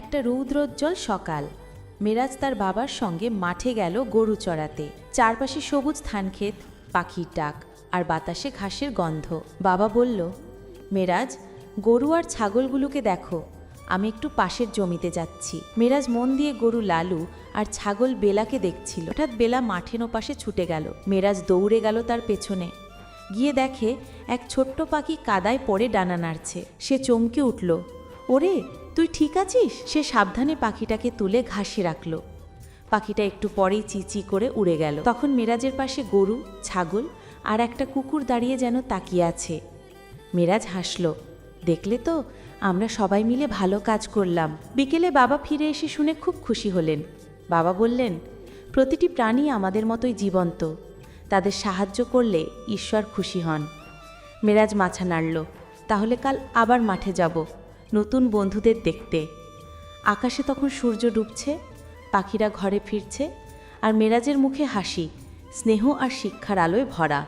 একটা রৌদ্রোজ্জ্বল সকাল। মেরাজ তার বাবার সঙ্গে মাঠে গেল গরু চড়াতে। চারপাশে সবুজ ধানক্ষেত, পাখির ডাক আর বাতাসে ঘাসের গন্ধ। বাবা বলল, মেরাজ, গরু আর ছাগলগুলোকে দেখো। আমি একটু পাশের জমিতে যাচ্ছি। মেরাজ মন দিয়ে গরু লালু আর ছাগল বেলাকে দেখছিল। হঠাৎ বেলা মাঠের ওপাশে ছুটে গেল। মেরাজ দৌড়ে গেল তার পেছনে। গিয়ে দেখে এক ছোট্ট পাখি কাদায় পড়ে ডানা নাড়ছে। সে চমকে উঠল, ওরে তুই ঠিক আছিস? সে সাবধানে পাখিটাকে তুলে ঘাসে রাখল। পাখিটা একটু পরেই চিচি করে উড়ে গেল। তখন মেরাজের পাশে গরু, ছাগল আর একটা কুকুর দাঁড়িয়ে যেন তাকিয়ে আছে। মেরাজ হাসল, দেখলে তো, আমরা সবাই মিলে ভালো কাজ করলাম। বিকেলে বাবা ফিরে এসে শুনে খুব খুশি হলেন। বাবা বললেন, প্রতিটি প্রাণী আমাদের মতোই জীবন্ত। তাদের সাহায্য করলে ঈশ্বর খুশি হন। মেরাজ মাছা নাড়ল, তাহলে কাল আবার মাঠে যাব। নতুন বন্ধুদের দেখতে। আকাশে তখন সূর্য ডুবছে, পাখিরা ঘরে ফিরছে, আর মেরাজের মুখে হাসি, স্নেহ আর শিক্ষার আলোয় ভরা।